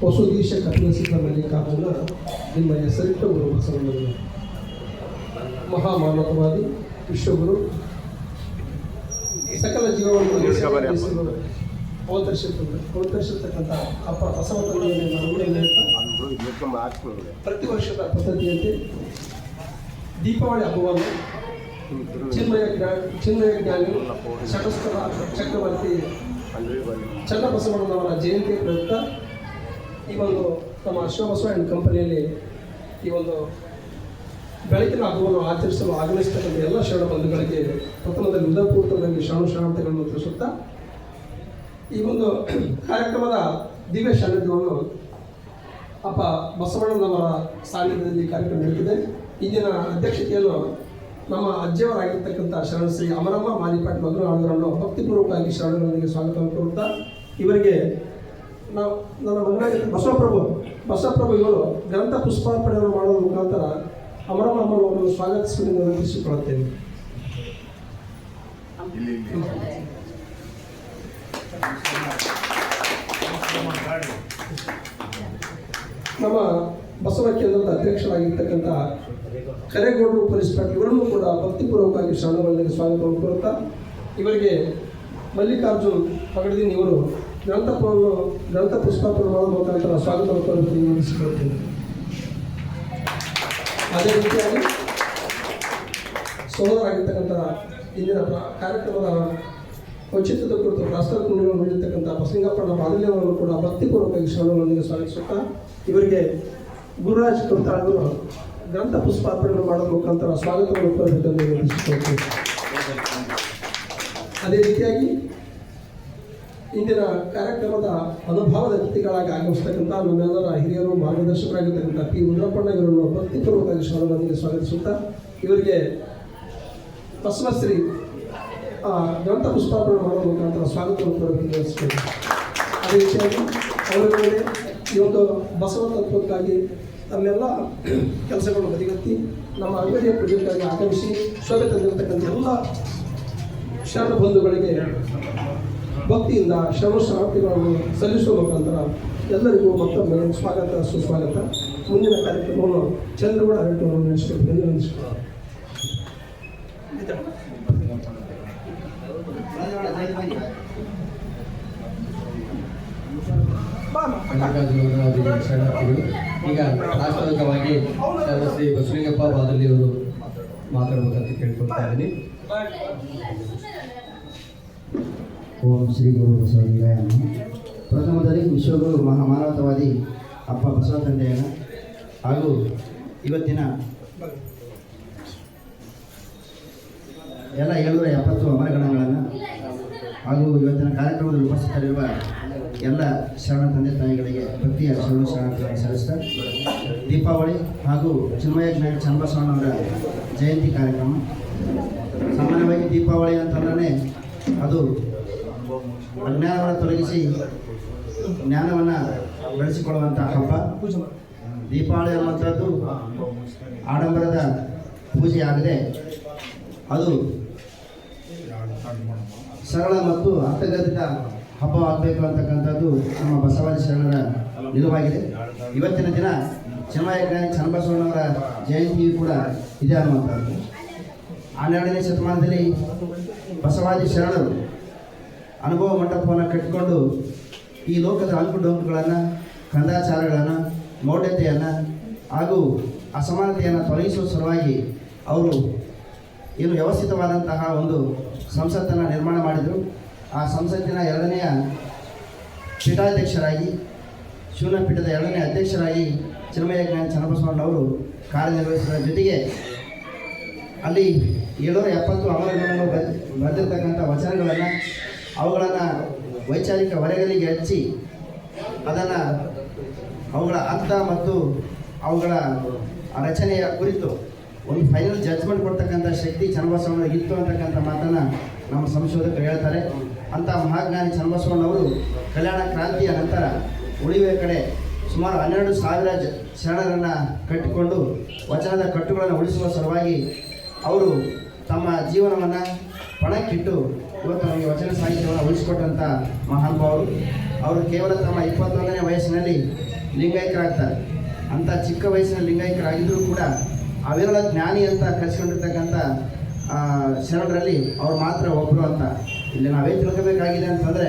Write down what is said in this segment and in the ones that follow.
ಹೊಸದೀಶ ಕಪಿಲಸಿದ್ದ ಮಲ್ಲಿಕಾರ್ಜುನ ನಿಮ್ಮ ಹೆಸರಿಟ್ಟ ಗುರು ಬಸವಣ್ಣನ ಮಹಾಮಾನವವಾದಿ ವಿಶ್ವಗುರು. ಸಕಲ ಜೀವವನ್ನು ಅವತರಿಸಿರ್ತದೆ ಅವತರಿಸಿರ್ತಕ್ಕಂಥ ಅಪ್ಪ. ಪ್ರತಿ ವರ್ಷದ ಪದ್ಧತಿಯಂತೆ ದೀಪಾವಳಿ ಹಬ್ಬವನ್ನು ಚಿನ್ಮಯ ಜ್ಞಾನ ಚಿನ್ಮಯ ಜ್ಞಾನಿ ಶಟಸ್ಥರ ಚಕ್ರವರ್ತಿ ಚನ್ನಬಸವಣ್ಣನವರ ಜಯಂತಿ ಪ್ರಯುಕ್ತ ಈ ಒಂದು ನಮ್ಮ ಶಿವಬಸವ ಕಂಪನಿಯಲ್ಲಿ ಈ ಒಂದು ಬೆಳಕಿನ ಹಬ್ಬವನ್ನು ಆಚರಿಸಲು ಆಗಮಿಸ್ತಕ್ಕಂಥ ಎಲ್ಲ ಶರಣ ಬಂಧುಗಳಿಗೆ ಪ್ರಥಮದಲ್ಲಿ ಹೃದಯಪೂರ್ವಕವಾಗಿ ಶರಣ ಶರಣಾರ್ಥಿಗಳನ್ನು ತಿಳಿಸುತ್ತಾ ಈ ಒಂದು ಕಾರ್ಯಕ್ರಮದ ದಿವ್ಯ ಸಾನ್ನಿಧ್ಯವನ್ನು ಅಪ್ಪ ಬಸವಣ್ಣನವರ ಸಾನ್ನಿಧ್ಯದಲ್ಲಿ ಕಾರ್ಯಕ್ರಮ ನಡೆಯುತ್ತಿದೆ ಇಂದಿನ ಅಧ್ಯಕ್ಷತೆಯನ್ನು ನಮ್ಮ ಅಜ್ಜಿಯವರಾಗಿರ್ತಕ್ಕಂಥ ಶರಣ ಶ್ರೀ ಅಮರಮ್ಮ ಮಾಲಿಪಾಟ್ ಅವರನ್ನು ಭಕ್ತಿಪೂರ್ವಕವಾಗಿ ಶರಣರೊಂದಿಗೆ ಸ್ವಾಗತವನ್ನು ಕೋರುತ್ತಾ, ಇವರಿಗೆ ನಾವು ನನ್ನ ಮಗನಾಗಿ ಬಸವಪ್ರಭು ಬಸವಪ್ರಭು ಇವರು ಗ್ರಂಥ ಪುಷ್ಪಾರ್ಪಣೆಯನ್ನು ಮಾಡುವ ಮುಖಾಂತರ ಅಮರಮ್ಮ ಅಮ್ಮನವರನ್ನು ಸ್ವಾಗತಿಸಿ ವಿನಂತಿಸಿಕೊಳ್ಳುತ್ತೇನೆ ನಮ್ಮ ಬಸವ ಕೇಂದ್ರದ ಅಧ್ಯಕ್ಷರಾಗಿರ್ತಕ್ಕಂಥ ಕರೇಗೌಡರು ಪೊಲೀಸ್ ಪಾಟೀಲ್ ಇವರನ್ನು ಕೂಡ ಭಕ್ತಿಪೂರ್ವಕವಾಗಿ ಶರಣರೊಂದಿಗೆ ಸ್ವಾಗತವನ್ನು ಕೋರುತ್ತಾ ಇವರಿಗೆ ಮಲ್ಲಿಕಾರ್ಜುನ್ ಪಗಡದಿನ್ ಇವರು ಗ್ರಂಥಪವನ್ನು ಗ್ರಂಥ ಪುಷ್ಪಾರ್ಪಣೆ ಮಾಡುವ ಮುಖಾಂತರ ಸ್ವಾಗತವನ್ನು ಕೋರುತ್ತೀನಿ ಅದೇ ರೀತಿಯಾಗಿ ಸೋದರಾಗಿರ್ತಕ್ಕಂಥ ಇಂದಿನ ಕಾರ್ಯಕ್ರಮದ ಔಚಿತ್ಯದ ಕುರಿತು ಪ್ರಾಸ್ತಾವ ನೀಡಿರ್ತಕ್ಕಂಥ ಬಸಲಿಂಗಪ್ಪನ ಬಾದಲ್ಯವರನ್ನು ಕೂಡ ಭಕ್ತಿಪೂರ್ವಕವಾಗಿ ಶರಣರೊಂದಿಗೆ ಸ್ವಾಗತಿಸುತ್ತಾ ಇವರಿಗೆ ಗುರುರಾಜ್ ಕವಿತಾಳವರು ಗ್ರಂಥ ಪುಷ್ಪಾರ್ಪಣೆ ಮಾಡೋದ್ರ ಮುಖಾಂತರ ಸ್ವಾಗತವನ್ನು ವಿನಂತಿಸಿಕೊಳ್ತೀನಿ ಅದೇ ರೀತಿಯಾಗಿ ಇಂದಿನ ಕಾರ್ಯಕ್ರಮದ ಅನುಭವದ ಅತಿಥಿಗಳಾಗಿ ಆಗಮಿಸ್ತಕ್ಕಂಥ ನಮ್ಮೆಲ್ಲರ ಹಿರಿಯರು ಮಾರ್ಗದರ್ಶಕರಾಗಿರ್ತಕ್ಕಂಥ ಪಿ. ಉದ್ರಪ್ಪಣ್ಣ ಇವರನ್ನು ಭಕ್ತಿಪೂರ್ವಕವಾಗಿ ಸ್ವಾಗತಿಸುತ್ತಾ ಇವರಿಗೆ ಪಸ್ಮಶ್ರೀ ಆ, ಗ್ರಂಥ ಪುಷ್ಪಾರ್ಪಣೆ ಮಾಡುವ ಮುಖಾಂತರ ಸ್ವಾಗತವನ್ನು ತಿಳಿಸ್ಬೇಕು ಅದೇ ರೀತಿಯಾಗಿ ಅವರ ಮೇಲೆ ಒಂದು ಬಸವ ತತ್ವಕ್ಕಾಗಿ ತಮ್ಮೆಲ್ಲ ಕೆಲಸಗಳನ್ನು ಬದಿಗತ್ತಿ ನಮ್ಮ ಅಂಗಡಿಯ ಪೂಜೆಗಾಗಿ ಆಗಮಿಸಿ ಶೋಭೆ ತಂದಿರತಕ್ಕಂಥ ಎಲ್ಲ ಶರಣ ಬಂಧುಗಳಿಗೆ ಭಕ್ತಿಯಿಂದ ಶರಣ ಶರಣಾರ್ಥಿಗಳನ್ನು ಸಲ್ಲಿಸುವ ಮುಖಾಂತರ ಎಲ್ಲರಿಗೂ ಮತ್ತೊಮ್ಮೆ ಸ್ವಾಗತ, ಸುಸ್ವಾಗತ ಮುಂದಿನ ಕಾರ್ಯಕ್ರಮವನ್ನು ಚಂದ್ರಗೌಡ ಅರಟವನ್ನು ನಡೆಸಬೇಕು ಎಂದು. ಮಲ್ಲಿಕಾರ್ಜುನವರ ಶರಣಾರ್ಥಿಗಳು ಈಗ ಪ್ರಾಸ್ತಾವಿಕವಾಗಿ ಶ್ರೀ ಬಸವಲಿಂಗಪ್ಪ ಬಾದಲ್ಲಿ ಅವರು ಮಾತಾಡಬೇಕಂತ ಕೇಳ್ಕೊಳ್ತಾ ಇದ್ದೀನಿ. ಓಂ ಶ್ರೀ ಗುರು ಬಸವಲಿಂಗಾಯ ಪ್ರಥಮದಲ್ಲಿ ವಿಶ್ವಗುರು ಮಹಾ ಮಾನವತಾವಾದಿ ಅಪ್ಪ ಬಸವ ತಂದೆಯನ ಹಾಗೂ ಇವತ್ತಿನ ಎಲ್ಲ ಏಳ್ನೂರ ಎಪ್ಪತ್ತು ಅಮರಗಣಗಳನ್ನು ಹಾಗೂ ಇವತ್ತಿನ ಕಾರ್ಯಕ್ರಮದಲ್ಲಿ ಉಪಸ್ಥಿತರಿರುವ ಎಲ್ಲ ಶರಣ ತಂದೆ ತಾಯಿಗಳಿಗೆ ಭಕ್ತಿಯ ಶರಣ ಶರಣಗಳನ್ನು ಸಲ್ಲಿಸ್ತಾ ದೀಪಾವಳಿ ಹಾಗೂ ಚಿನ್ಮಯ ಜ್ಞಾನಿ ಚನ್ನಬಸವಣ್ಣವರ ಜಯಂತಿ ಕಾರ್ಯಕ್ರಮ. ಸಾಮಾನ್ಯವಾಗಿ ದೀಪಾವಳಿ ಅಂತಂದ್ರೆ ಅದು ಅಜ್ಞಾನವನ್ನು ತೊಲಗಿಸಿ ಜ್ಞಾನವನ್ನು ಬೆಳೆಸಿಕೊಳ್ಳುವಂಥ ಹಬ್ಬ. ದೀಪಾವಳಿ ಅನ್ನುವಂಥದ್ದು ಆಡಂಬರದ ಪೂಜೆ ಆಗದೆ ಅದು ಸರಳ ಮತ್ತು ಅರ್ಥಗರ್ಭಿತ ಹಬ್ಬ ಆಗಬೇಕು ಅಂತಕ್ಕಂಥದ್ದು ನಮ್ಮ ಬಸವಾದಿ ಶರಣರ ನಿಲುವಾಗಿದೆ. ಇವತ್ತಿನ ದಿನ ಚಿನ್ಮಯ ಜ್ಞಾನಿ ಚನ್ನಬಸವಣ್ಣವರ ಜಯಂತಿಯು ಕೂಡ ಇದೆ ಅನ್ನುವಂಥದ್ದು ಹನ್ನೆರಡನೇ ಶತಮಾನದಲ್ಲಿ ಬಸವಾದಿ ಶರಣರು ಅನುಭವ ಮಂಟಪವನ್ನು ಕಟ್ಟಿಕೊಂಡು ಈ ಲೋಕದ ಅಂಕು ಕಂದಾಚಾರಗಳನ್ನು, ಮೌಢ್ಯತೆಯನ್ನು ಹಾಗೂ ಅಸಮಾನತೆಯನ್ನು ತೊಲಗಿಸುವ ಸಲುವಾಗಿ ಅವರು ಏನು ವ್ಯವಸ್ಥಿತವಾದಂತಹ ಒಂದು ಸಂಸತ್ತನ್ನು ನಿರ್ಮಾಣ ಮಾಡಿದರು. ಆ ಸಂಸತ್ತಿನ ಎರಡನೆಯ ಪೀಠಾಧ್ಯಕ್ಷರಾಗಿ ಶಿವನ ಪೀಠದ ಎರಡನೇ ಅಧ್ಯಕ್ಷರಾಗಿ ಚಿನ್ಮಯ ಜ್ಞಾನ ಚನ್ನಬಸವಣ್ಣವರು ಕಾರ್ಯನಿರ್ವಹಿಸಿದ ಜೊತೆಗೆ ಅಲ್ಲಿ ಏಳ್ನೂರ ಎಪ್ಪತ್ತು ಅಮರಗಳನ್ನು ಬರೆದಿರ್ತಕ್ಕಂಥ ವಚನಗಳನ್ನು, ಅವುಗಳನ್ನು ವೈಚಾರಿಕ ವಲಯಗಳಿಗೆ ಹಚ್ಚಿ, ಅದನ್ನು ಅವುಗಳ ಅರ್ಥ ಮತ್ತು ಅವುಗಳ ರಚನೆಯ ಕುರಿತು ಒಂದು ಫೈನಲ್ ಜಡ್ಜ್ಮೆಂಟ್ ಕೊಡ್ತಕ್ಕಂಥ ಶಕ್ತಿ ಚನ್ನಬಸವಣ್ಣ ಇತ್ತು ಅಂತಕ್ಕಂಥ ಮಾತನ್ನು ನಮ್ಮ ಸಂಶೋಧಕರು ಹೇಳ್ತಾರೆ. ಅಂಥ ಮಹಾಜ್ಞಾನಿ ಚನ್ನಬಸವಣ್ಣವರು ಕಲ್ಯಾಣ ಕ್ರಾಂತಿಯ ನಂತರ ಉಳಿವೆ ಕಡೆ ಸುಮಾರು ಹನ್ನೆರಡು ಸಾವಿರ ಜ, ಶರಣರನ್ನು ಕಟ್ಟಿಕೊಂಡು ವಚನದ ಕಟ್ಟುಗಳನ್ನು ಉಳಿಸುವ ಸಲುವಾಗಿ ಅವರು ತಮ್ಮ ಜೀವನವನ್ನು ಪಣಕ್ಕಿಟ್ಟು ಇವತ್ತು ನಮಗೆ ವಚನ ಸಾಹಿತ್ಯವನ್ನು ಉಳಿಸಿಕೊಟ್ಟಂಥ ಮಹಾನುಭಾವರು. ಅವರು ಕೇವಲ ತಮ್ಮ ಇಪ್ಪತ್ತೊಂದನೇ ವಯಸ್ಸಿನಲ್ಲಿ ಲಿಂಗೈಕ್ಯರಾಗ್ತಾರೆ ಅಂಥ ಚಿಕ್ಕ ವಯಸ್ಸಿನ ಲಿಂಗೈಕ್ಯರಾಗಿದ್ದರೂ ಕೂಡ ಅವಿರಳ ಜ್ಞಾನಿ ಅಂತ ಕರೆಸಿಕೊಂಡಿರ್ತಕ್ಕಂಥ ಶರಣರಲ್ಲಿ ಅವರು ಮಾತ್ರ ಒಬ್ಬರು ಅಂತ. ಇಲ್ಲಿ ನಾವೇನು ತಿಳ್ಕೋಬೇಕಾಗಿದೆ ಅಂತಂದರೆ,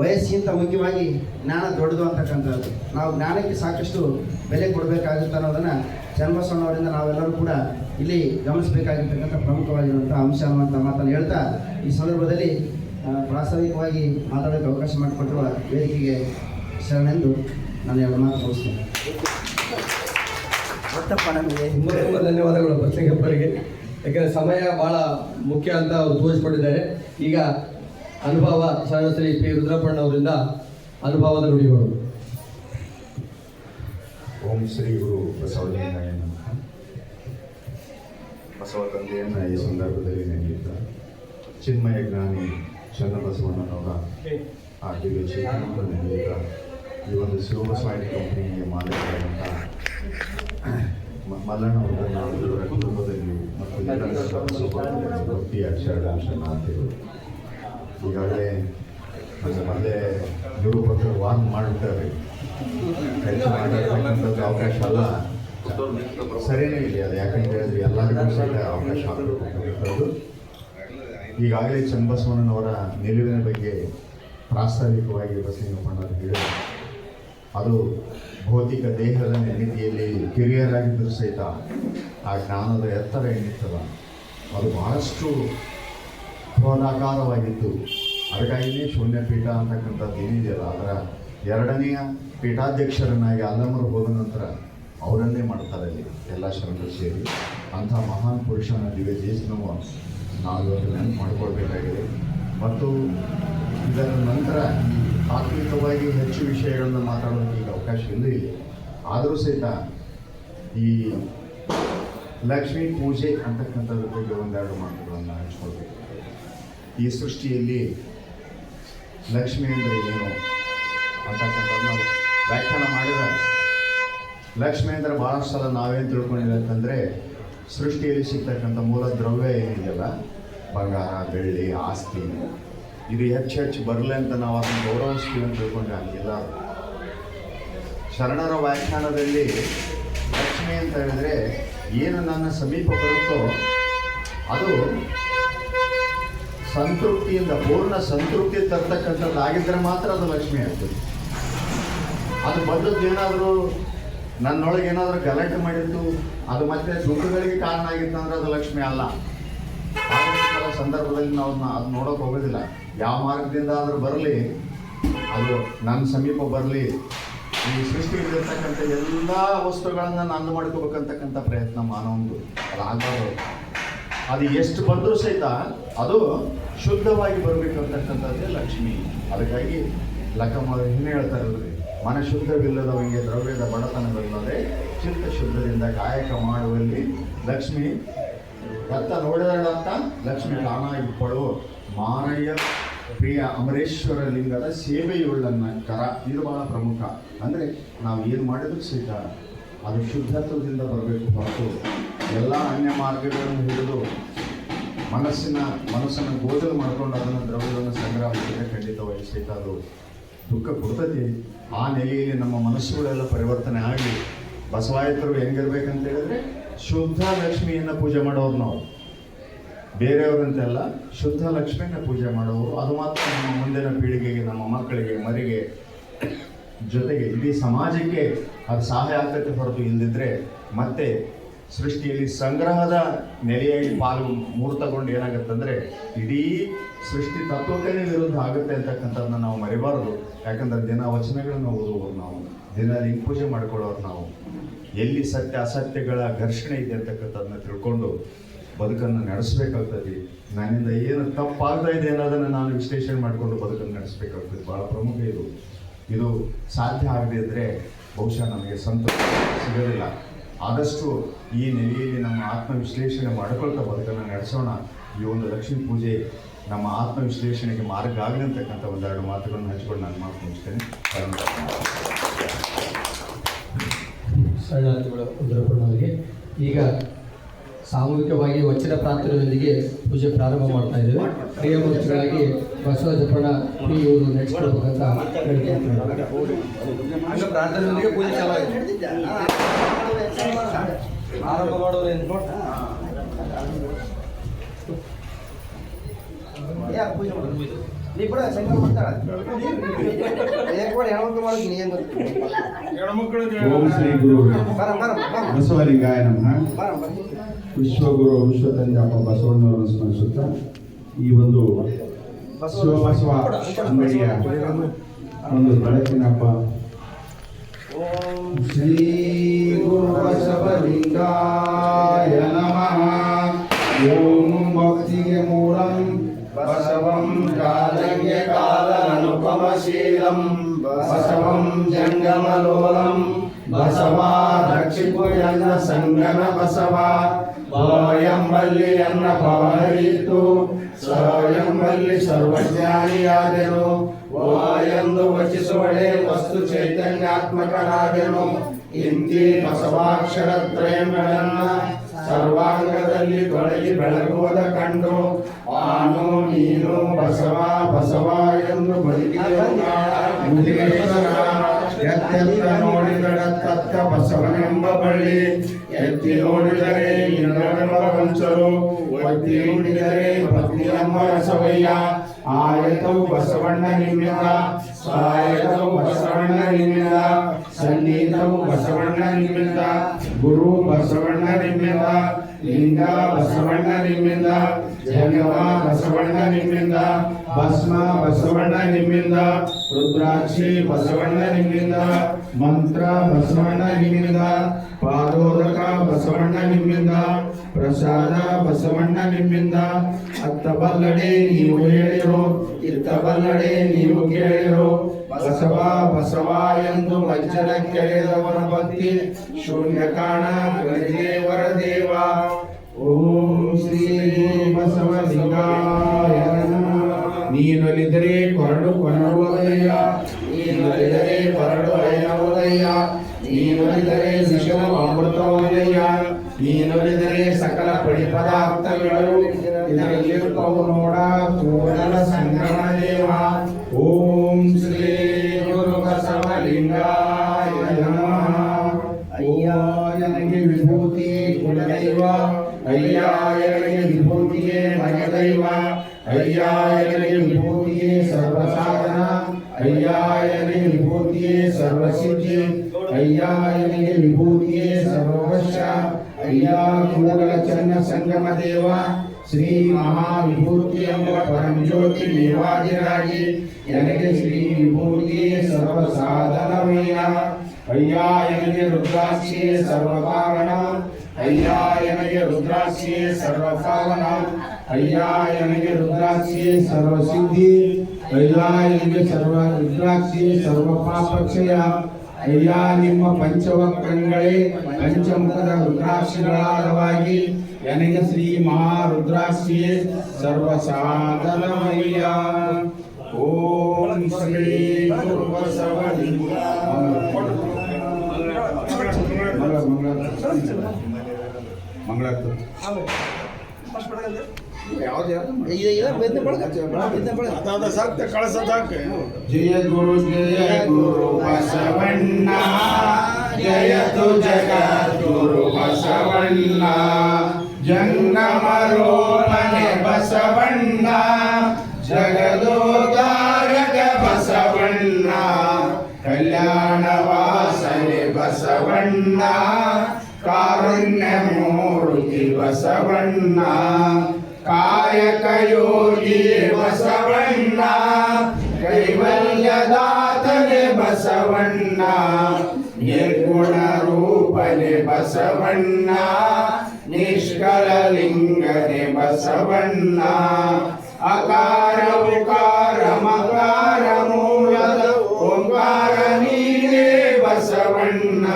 ವಯಸ್ಸಿಗಿಂತ ಮುಖ್ಯವಾಗಿ ಜ್ಞಾನ ದೊಡ್ಡದು ಅಂತಕ್ಕಂಥದ್ದು. ನಾವು ಜ್ಞಾನಕ್ಕೆ ಸಾಕಷ್ಟು ಬೆಲೆ ಕೊಡಬೇಕಾಗುತ್ತೆ ಅನ್ನೋದನ್ನು ಚನ್ನಬಸವಣ್ಣವರಿಂದ ನಾವೆಲ್ಲರೂ ಕೂಡ ಇಲ್ಲಿ ಗಮನಿಸಬೇಕಾಗಿರ್ತಕ್ಕಂಥ ಪ್ರಮುಖವಾಗಿರುವಂಥ ಅಂಶ ಅನ್ನುವಂಥ ಮಾತನ್ನು ಹೇಳ್ತಾ, ಈ ಸಂದರ್ಭದಲ್ಲಿ ಪ್ರಾಸ್ತಾವಿಕವಾಗಿ ಮಾತಾಡೋಕ್ಕೆ ಅವಕಾಶ ಮಾಡಿಕೊಟ್ಟಿರುವ ವೇದಿಕೆಗೆ ಶರಣೆಂದು ನಾನು ಎರಡು ಮಾತು ಮುಗಿಸ್ತೇನೆ ಧನ್ಯವಾದಗಳು ಬಸಲಿಂಗಪ್ಪರಿಗೆ ಯಾಕಂದರೆ ಸಮಯ ಭಾಳ ಮುಖ್ಯ ಅಂತ ಅವರು ತೋರಿಸ್ಕೊಟ್ಟಿದ್ದಾರೆ. ಈಗ ಅನುಭವ ಶರಣಶ್ರೀ ಪಿ. ರುದ್ರಪ್ಪಣ್ಣ ಅವರಿಂದ ಅನುಭವದ ನುಡಿಗಳು ಓಂ ಶ್ರೀ ಗುರು ಬಸವಲಿಂಗಾಯ ಬಸವ ತಂದೆಯನ್ನು ಈ ಸಂದರ್ಭದಲ್ಲಿ ನೆನೆಯುತ್ತ, ಚಿನ್ಮಯ ಜ್ಞಾನಿ ಚನ್ನಬಸವಣ್ಣನವರ ಆ ದಿವ್ಯ ಚೇತನವನ್ನು ನೆನೆಯುತ್ತ, ಈ ಒಂದು ಶಿವಬಸವಾಯನ ಕಂಪನಿಗೆ ಮಾಲೀಕರಾದಂಥ ಮ- ಮಲ್ಲಣ್ಣವರನ್ನು ಇವರ ಕುಟುಂಬದಲ್ಲಿ ಮತ್ತು ನಿರಂತರ ಬಸವ ಭಕ್ತಿಯ ಶರಣಾಂಶನಾಥರು ಈಗಾಗಲೇ ನನ್ನ ಮೊದಲೇ ನಿರೂಪಕರು ವಾರ್ನ್ ಮಾಡಿಬಿಟ್ಟಾರೆ ಕೆಲಸ ಮಾಡಿರ್ತಕ್ಕಂಥದ್ದು ಅವಕಾಶ ಅಲ್ಲ ಸರಿಯೇ ಇಲ್ಲ ಅದು ಯಾಕಂತ ಹೇಳಿದ್ರೆ ಎಲ್ಲರಿಗೂ ಸಹ ಅವಕಾಶ ಆಗಬೇಕಾಗಿರ್ತದ್ದು ಈಗಾಗಲೇ ಚನ್ನಬಸವಣ್ಣನವರ ನಿಲುವಿನ ಬಗ್ಗೆ ಪ್ರಾಸ್ತಾವಿಕವಾಗಿ ಬಸಲಿಂಗಪ್ಪಣ್ಣವರು ಹೇಳಿದರು ಅದು ಭೌತಿಕ ದೇಹದ ನಿಧಿಯಲ್ಲಿ ಕಿರಿಯರಾಗಿದ್ದರೂ ಸಹಿತ ಆ ಜ್ಞಾನದ ಎತ್ತರ ಏನಿತ್ತಲ್ಲ, ಅದು ಬಹಳಷ್ಟು ಅದಕ್ಕಾಗಿ ಅದಕ್ಕಾಗಿಯೇ ಶೂನ್ಯಪೀಠ ಅಂತಕ್ಕಂಥದ್ದು ಏನಿದೆಯಲ್ಲ, ಅದರ ಎರಡನೆಯ ಪೀಠಾಧ್ಯಕ್ಷರನ್ನಾಗಿ ಅಲ್ಲಮರು ಹೋದ ನಂತರ ಅವರನ್ನೇ ಮಾಡ್ತಾರೆ ಅಲ್ಲಿ ಎಲ್ಲ ಶರಣರು ಸೇರಿ. ಅಂಥ ಮಹಾನ್ ಪುರುಷನ ದಿವ್ಯ ದೇಶನವ ನಾವು ಇವತ್ತು ನೆನಪು ಮಾಡಿಕೊಳ್ಬೇಕಾಗಿದೆ. ಮತ್ತು ಇದರ ನಂತರ ತಾತ್ವಿಕವಾಗಿ ಹೆಚ್ಚು ವಿಷಯಗಳನ್ನು ಮಾತಾಡೋದಕ್ಕೆ ಈಗ ಅವಕಾಶ ಇಲ್ಲ ಇಲ್ಲಿ. ಆದರೂ ಸಹಿತ ಈ ಲಕ್ಷ್ಮೀ ಪೂಜೆ ಅಂತಕ್ಕಂಥದ್ರ ಬಗ್ಗೆ ಒಂದೆರಡು ಮಾತುಗಳನ್ನು ಹಂಚ್ಕೊಳ್ಬೇಕು. ಈ ಸೃಷ್ಟಿಯಲ್ಲಿ ಲಕ್ಷ್ಮಿ ಅಂದರೆ ಏನು ಅಂತಕ್ಕಂಥದ್ದು ವ್ಯಾಖ್ಯಾನ ಮಾಡಿದ ಲಕ್ಷ್ಮಿ ಅಂದರೆ ಭಾಳಷ್ಟು ಸಲ ನಾವೇನು ತಿಳ್ಕೊಂಡಿಲ್ಲ ಅಂತಂದರೆ ಸೃಷ್ಟಿಯಲ್ಲಿ ಸಿಗ್ತಕ್ಕಂಥ ಮೂಲ ದ್ರವ್ಯ ಏನಿದೆಯಲ್ಲ? ಬಂಗಾರ, ಬೆಳ್ಳಿ, ಆಸ್ತಿ. ಇದು ಹೆಚ್ಚು ಹೆಚ್ಚು ಬರಲಿ ಅಂತ ನಾವು ಅದನ್ನು ಗೌರವಿಸ್ತೀವಿ ಅಂತ ತಿಳ್ಕೊಂಡ್ರೆ ಹಂಗಿಲ್ಲ. ಶರಣರ ವ್ಯಾಖ್ಯಾನದಲ್ಲಿ ಲಕ್ಷ್ಮಿ ಅಂತ ಹೇಳಿದ್ರೆ ಏನು ನನ್ನ ಸಮೀಪ ಬರುತ್ತೋ ಅದು ಸಂತೃಪ್ತಿಯಿಂದ, ಪೂರ್ಣ ಸಂತೃಪ್ತಿ ತರ್ತಕ್ಕಂಥದ್ದು ಆಗಿದ್ರೆ ಮಾತ್ರ ಅದು ಲಕ್ಷ್ಮಿ ಆಗ್ತದೆ. ಅದು ಬಂದದ್ದು ಏನಾದರೂ ನನ್ನೊಳಗೆ ಏನಾದರೂ ಗಲಾಟೆ ಮಾಡಿದ್ದು, ಅದು ಮತ್ತೆ ದುಃಖಗಳಿಗೆ ಕಾರಣ ಆಗಿತ್ತು ಅಂದ್ರೆ ಅದು ಲಕ್ಷ್ಮಿ ಅಲ್ಲ. ಸಂದರ್ಭದಲ್ಲಿ ನಾವು ಅದು ನೋಡೋಕೆ ಹೋಗೋದಿಲ್ಲ. ಯಾವ ಮಾರ್ಗದಿಂದ ಆದರೂ ಬರಲಿ, ಅದು ನನ್ನ ಸಮೀಪ ಬರಲಿ. ಈ ಸೃಷ್ಟಿಯಲ್ಲಿರ್ತಕ್ಕಂಥ ಎಲ್ಲ ವಸ್ತುಗಳನ್ನು ನಾನು ಮಾಡ್ಕೋಬೇಕಂತಕ್ಕಂಥ ಪ್ರಯತ್ನ ಮಾನವಂದು. ಅದು ಆಗಬಾರ್ದು. ಅದು ಎಷ್ಟು ಬಂದರೂ ಸಹಿತ ಅದು ಶುದ್ಧವಾಗಿ ಬರಬೇಕಂತಕ್ಕಂಥದ್ದೇ ಲಕ್ಷ್ಮಿ. ಅದಕ್ಕಾಗಿ ಲಕ್ಕಮ್ಮ ಹೇಳ್ತಾರೆ ಹೇಳ್ತಾರಲ್ರಿ ಮನ ಶುದ್ಧವಿಲ್ಲದವನಿಗೆ ದ್ರವ್ಯದ ಬಡತನವಿಲ್ಲದೆ ಚಿತ್ತ ಶುದ್ಧದಿಂದ ಗಾಯಕ ಮಾಡುವಲ್ಲಿ ಲಕ್ಷ್ಮಿ ರತ್ತ ನೋಡಿದಳಂತ ಲಕ್ಷ್ಮಿ ಇಬ್ಬಳು ಮಾರಯ್ಯ ಪ್ರಿಯ ಅಮರೇಶ್ವರ ಲಿಂಗದ ಸೇವೆಯುಳ್ಳನ್ನ ಕರ. ಇದು ಬಹಳ ಪ್ರಮುಖ. ಅಂದರೆ ನಾವು ಏನು ಮಾಡಿದ್ರು ಸಹಿತ ಅದು ಶುದ್ಧತ್ವದಿಂದ ಬರಬೇಕು ಹೊರತು. ಎಲ್ಲ ಅನ್ಯ ಮಾರ್ಗಗಳನ್ನು ಹಿಡಿದು ಮನಸ್ಸಿನ, ಮನಸ್ಸನ್ನು ಗೋಚರ ಮಾಡ್ಕೊಂಡು ಅದನ್ನು ದ್ರವ್ಯವನ್ನು ಸಂಗ್ರಹ ಮಾಡಿದ್ರೆ ಖಂಡಿತವಾಗಿ ಸಹಿತ ಅದು ದುಃಖ ಕೊಡ್ತದೆ. ಆ ನೆಲೆಯಲ್ಲಿ ನಮ್ಮ ಮನಸ್ಸುಗಳೆಲ್ಲ ಪರಿವರ್ತನೆ ಆಗಿ ಬಸವಾಯತರು ಹೆಂಗಿರ್ಬೇಕಂತ ಹೇಳಿದ್ರೆ ಶುದ್ಧ ಲಕ್ಷ್ಮಿಯನ್ನು ಪೂಜೆ ಮಾಡೋರು ನಾವು. ಬೇರೆಯವರಂತೆಲ್ಲ ಶುದ್ಧ ಲಕ್ಷ್ಮಿಯನ್ನ ಪೂಜೆ ಮಾಡೋರು. ಅದು ಮಾತ್ರ ನಮ್ಮ ಮುಂದಿನ ಪೀಳಿಗೆಗೆ, ನಮ್ಮ ಮಕ್ಕಳಿಗೆ, ಮರಿಗೆ, ಜೊತೆಗೆ ಇಡೀ ಸಮಾಜಕ್ಕೆ ಅದು ಸಹಾಯ ಆಗ್ತೈತೆ ಹೊರತು ಇಲ್ದಿದ್ರೆ ಮತ್ತೆ ಸೃಷ್ಟಿಯಲ್ಲಿ ಸಂಗ್ರಹದ ನೆಲೆಯಾಗಿ ಪಾಲು ಮೂರ್ತಗೊಂಡು ಏನಾಗುತ್ತಂದರೆ ಇಡೀ ಸೃಷ್ಟಿ ತತ್ವಕ್ಕೆ ವಿರುದ್ಧ ಆಗುತ್ತೆ ಅಂತಕ್ಕಂಥದ್ದನ್ನ ನಾವು ಮರಿಬಾರದು. ಯಾಕಂದ್ರೆ ದಿನ ವಚನಗಳನ್ನು ಓದುವವರು ನಾವು. ದಿನ ಪೂಜೆ ಮಾಡ್ಕೊಳ್ಳೋರು ನಾವು. ಎಲ್ಲಿ ಸತ್ಯ ಅಸತ್ಯಗಳ ಘರ್ಷಣೆ ಇದೆ ಅಂತಕ್ಕಂಥದ್ದನ್ನ ತಿಳ್ಕೊಂಡು ಬದುಕನ್ನು ನಡೆಸಬೇಕಾಗ್ತದೆ. ನನ್ನಿಂದ ಏನು ತಪ್ಪಾಗ್ತಾ ಇದೆ ಅನ್ನೋದನ್ನು ನಾನು ವಿಶ್ಲೇಷಣೆ ಮಾಡಿಕೊಂಡು ಬದುಕನ್ನು ನಡೆಸಬೇಕಾಗ್ತದೆ. ಭಾಳ ಪ್ರಮುಖ ಇದು. ಇದು ಸಾಧ್ಯ ಆಗದೆ ಇದ್ದರೆ ಬಹುಶಃ ನಮಗೆ ಸಂತೋಷ ಸಿಗೋದಿಲ್ಲ. ಆದಷ್ಟು ಈ ನೆಲೆಯಲ್ಲಿ ನಮ್ಮ ಆತ್ಮ ವಿಶ್ಲೇಷಣೆ ಮಾಡ್ಕೊಳ್ತಾ ಬದುಕನ್ನು ನಡೆಸೋಣ. ಈ ಒಂದು ಲಕ್ಷ್ಮೀ ಪೂಜೆ ನಮ್ಮ ಆತ್ಮ ವಿಶ್ಲೇಷಣೆಗೆ ಮಾರ್ಗ ಆಗಲಿ ಅಂತಕ್ಕಂಥ ಒಂದೆರಡು ಮಾತುಗಳನ್ನು ಹಂಚ್ಕೊಂಡು ನಾನು ಮಾತು ಮುಗಿಸ್ತೇನೆ. ಶರಣಾರ್ಥಿಗಳು ಉದ್ರಪ್ಪನವರಿಗೆ ಈಗ ಸಾಮೂಹಿಕವಾಗಿ ವಚನ ಪ್ರಾರ್ಥನೆಯೊಂದಿಗೆ ಪೂಜೆ ಪ್ರಾರಂಭ ಮಾಡ್ತಾ ಇದ್ದೇವೆ. ಕ್ರಿಯಾಮೂರ್ತಿಗಳಾಗಿ ಬಸವಜಪ್ಪಣ ಪಿ ಇವರು ಹಂಗ ಪ್ರಾರ್ಥನೆಯೊಂದಿಗೆ ಪೂಜೆ ಪೂಜೆ ನೀ ಕೂಡ ಸಂಕಲ್ಪ ಮಾಡ್ತಾಳ ಏಕ್ ಮಾಡಿ ಹೆಣ್ಮಕ್ಳು ಮಾಡೋದು ನೀ ಏನು ಗೊತ್ತು ಓಂ ಶ್ರೀ ಗುರು ಬರ ಬರ ಬರ. ಬಸವಲಿಂಗಾಯ ನಮಃ. ವಿಶ್ವಗುರು ವಿಶ್ವತಂಜಾಪ ಬಸವಣ್ಣವರನ್ನು ಸ್ಮರಿಸುತ್ತಾ ಈ ಒಂದು ಶಿವಬಸವ ಅಂಗಡಿಯ ಒಂದು ಬೆಳಕಿನ ಹಬ್ಬ ಶ್ರೀ శీలం బసవం జంగమలోలం బసవా రక్షిపుయన్న సంగన బసవా భోయం వల్లి అన్న పవరీతు సోయం వల్లి సర్వజ్ఞాని సర్వజ్ఞానియాదెను ఓయందు వచిసువడే వస్తు చైతన్యాత్మక చైతన్యాత్మకనాదెను ఇంది బసవాక్షరత్రయం గణన్న ಸರ್ವಾಂಗದಲ್ಲಿ ತೊಡಗಿ ಬೆಳಗುವುದ ಕಂಡು, ಆನು ನೀನು ಬಸವ ಬಸವ ಎಂದು ಎತ್ತೆತ್ತ ನೋಡಿದಡ ತತ್ತ ಬಸವನೆಂಬ ಬಳ್ಳಿ. ಎತ್ತಿ ನೋಡಿದರೆ ಇಂದ್ರನೆಂಬ ವಂಚರು ಒತ್ತಿ ಭಕ್ತಿ ಪತ್ನಿಯಮ್ಮ ರಸವಯ್ಯ. ಆಯತವು ಬಸವಣ್ಣ ನಿಮ್ಮಿಂದ ಬಸವಣ್ಣನಿಂದ ಬಸವಣ್ಣ ನಿಮ್ಮಿಂದ ಸನ್ನಿಧವು ಬಸವಣ್ಣ ನಿಮ್ಮಿಂದ ಗುರು ಬಸವಣ್ಣ ನಿಮ್ಮಿಂದ ಲಿಂಗ ಬಸವಣ್ಣ ನಿಮ್ಮಿಂದ ಜಂಗಮ ಬಸವಣ್ಣ ನಿಮ್ಮಿಂದ ಭಸ್ಮ ಬಸವಣ್ಣ ನಿಮ್ಮಿಂದ ರುದ್ರಾಕ್ಷಿ ಬಸವಣ್ಣ ನಿಮ್ಮಿಂದ ಮಂತ್ರ ಬಸವಣ್ಣ ನಿಮ್ಮಿಂದ ಪಾದೋದಕ ಬಸವಣ್ಣ ನಿಮ್ಮಿಂದ ಪ್ರಸಾದ ಬಸವಣ್ಣ ನಿಮ್ಮಿಂದ. ಅತ್ತ ಬಲ್ಲಡೆ ನೀವು ಹೇಳಿರೋ, ಇತ್ತ ಬಲ್ಲಡೆ ನೀವು ಕೇಳಿರೋ, ಬಸವ ಬಸವ ಎಂದು ಮಜ್ಜನ ಕೆಳೆದವರ ಭಕ್ತಿ ಶೂನ್ಯ ಕಾಣ ದೇವರ ದೇವ ಓಂ ಶ್ರೀ ಬಸವ ಬಸವಲಿಂಗಾಯ. ನೀನೊಲಿದರೆ ಕೊರಡು ಕೊನರುವುದಯ್ಯ ನೀನೊಲಿದರೆ ಕೊರಡು ಅಯ್ಯವುದಯ್ಯ ನೀನೊಲಿದರೆ ವಿಷಮ ಅಮೃತವುದಯ್ಯ ನೀನೊಲಿದರೆ ಸಕಲ ಪಡಿ ಪದಾರ್ಥಗಳು ಇದರಲ್ಲಿರುತ್ತವು ನೋಡ ತೋರಣ ಸಂಗಮ ದೇವ ಓಂ ಶ್ರೀ ಗುರು ಬಸವಲಿಂಗಾಯ ನಮಃ ಅಯ್ಯ ನನಗೆ ವಿಭೂತಿ ಕುಲದೈವ ಅಯ್ಯ ನನಗೆ ವಿಭೂತಿಗೆ ಮಗದೈವ ಅಯ್ಯ ನನಗೆ ವಿಭೂತಿಗೆ ಸರ್ವಸಾಧನ ಅಯ್ಯ ನನಗೆ ವಿಭೂತಿಗೆ ಸರ್ವಸಿದ್ಧಿ ಅಯ್ಯ ನನಗೆ ವಿಭೂತಿಗೆ ಸರ್ವವಶ ಅಯ್ಯ ಕೂಡಲ ಚನ್ನ ಸಂಗಮ ದೇವ ಶ್ರೀ ಮಹಾವಿಭೂತಿ ಎಂಬ ಪರಂಜ್ಯೋತಿ ನೀವಾಗಿರಾಗಿ ನನಗೆ ಶ್ರೀ ವಿಭೂತಿ ಸರ್ವ ಸಾಧನವಯ್ಯ ಅಯ್ಯ ನನಗೆ ರುದ್ರಾಕ್ಷಿ ಸರ್ವ ಕಾರಣ ಅಯ್ಯ ನನಗೆ ರುದ್ರಾಕ್ಷಿ ಸರ್ವ ಪಾವನ ಅಯ್ಯ ನನಗೆ ರುದ್ರಾಕ್ಷಿ ಸರ್ವ ಸಿದ್ಧಿ ಅಯ್ಯ, ನಿಮ್ಮ ಪಂಚವಕ್ರಗಳೇ ಪಂಚಮುಖದ ರುದ್ರಾಕ್ಷಿಗಳಾದವಾಗಿ ನನಗೆ ಶ್ರೀ ಮಹಾರುದ್ರಾಕ್ಷಿಯೇ ಸರ್ವ ಸಾಧನಮಯ್ಯ ಓಂ ಶ್ರೀ ಮಂಗಳ ಮಂಗಳ ಮಂಗಳ ಬೆದ್ದೆ ಬಳಗ. ಜಯ ಗುರು ಜಯ ಗುರು ಬಸವಣ್ಣ. ಜಯ ತು ಜಗ ಗುರು ಬಸವಣ್ಣ. ಜಂಗಮರೋಪನೆ ಬಸವಣ್ಣ. ಜಗದೋದಾರಕ ಬಸವಣ್ಣ. ಕಲ್ಯಾಣ ವಾಸನೆ ಬಸವಣ್ಣ. ಕಾರುಣ್ಯ ಮೂರ್ತಿ ಬಸವಣ್ಣ. ಕಾಯಕ ಬಸವಣ್ಣ, ಕೈವಲ್ಯದಾತನೆ ಬಸವಣ್ಣ ನಿರ್ಗುಣ ರೂಪನೆ ಬಸವಣ್ಣ ನಿಷ್ಕಲ ಲಿಂಗನೆ ಬಸವಣ್ಣ. ಅಕಾರ ಉಕಾರ ಮಕಾರ ಮೂಲದ ಓಂಕಾರ ನೀನೇ ಬಸವಣ್ಣ.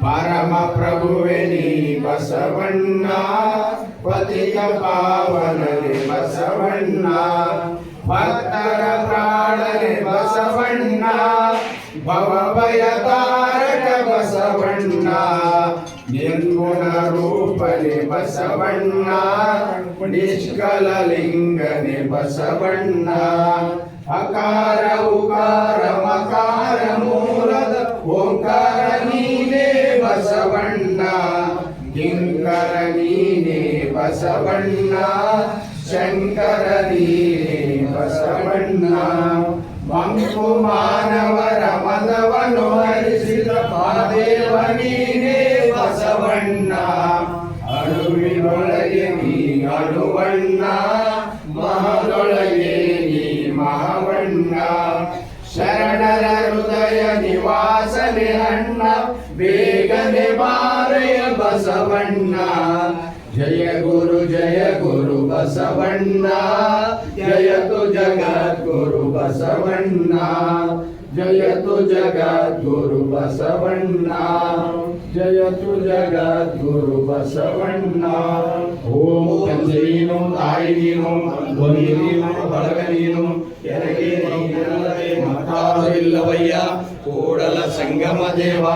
ಪರಮ ಪ್ರಭುವೆ ನೀ ಬಸವಣ್ಣ. ಪತಿತ ಪಾವನನೆ ಬಸವಣ್ಣ, ಭಕ್ತರ ಪ್ರಾಣನೆ ಬಸವಣ್ಣ, ಭವಭಯ ತಾರಕ ಬಸವಣ್ಣ, ನಿರ್ಗುಣ ರೂಪನೆ ಬಸವಣ್ಣ, ನಿಷ್ಕಲ ಲಿಂಗನೆ ಬಸವಣ್ಣ, ಅಕಾರ ಉಕಾರ ಮಕಾರ ಬಸವಣ್ಣ, ಶಂಕರ ಬಸವಣ್ಣ ಮಂಕು ಮಾನವರ ಮದವನ್ನು ಹರಿಸಿದ ಪಾದೇವ ನೀನೇ ಬಸವಣ್ಣ. ಅಣುವಿನೊಳಗೆ ನೀ ಅಣುವಣ್ಣ ಮಹದೊಳಗೆ ನೀ ಮಹವಣ್ಣ. ಶರಣರ ಹೃದಯ ನಿವಾಸನೆ ಅಣ್ಣ, ಬೇಗನೆ ಬಾರೆಯ ಬಸವಣ್ಣ. ಜಯ ಗುರು ಜಯ ಗುರು ಬಸವಣ್ಣ. ಜಯತು ಜಗದ್ಗುರು ಬಸವಣ್ಣ. ಜಯತು ಜಗದ್ಗುರು ಬಸವಣ್ಣ. ಜಯತು ಜಗದ್ಗುರು ಬಸವಣ್ಣ. ಓಂ ತಂದೆ ನೀನು ತಾಯಿ ನೀನು ಧ್ವನಿ ನೀನು ಬಳಗ ನೀನು ಎನಗೆ ಇಲ್ಲವಯ್ಯ. ಕೂಡಲ ಸಂಗಮ ದೇವ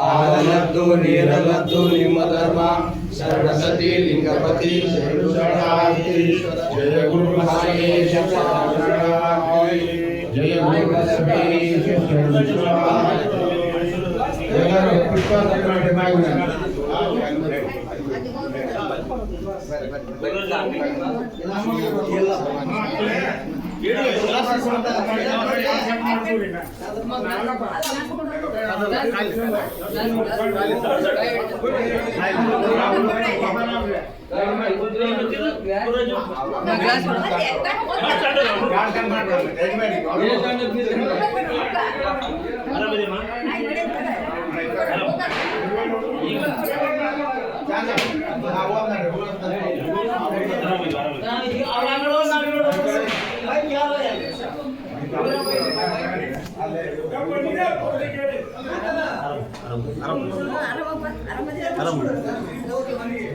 ಆದಲದ್ದು ನೀರಲದ್ದು ನಿಮ್ಮ ಧರ್ಮ. ಸರಸ್ವತಿ ಲಿಂಗಪತಿ ಶರಣು ಶರಣಾರ್ಥಿ ಜಯ ಗುರು గ్లాస్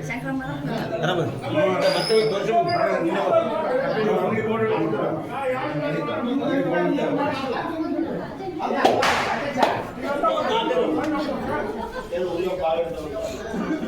ಶರಣಾರ್ಥಿ.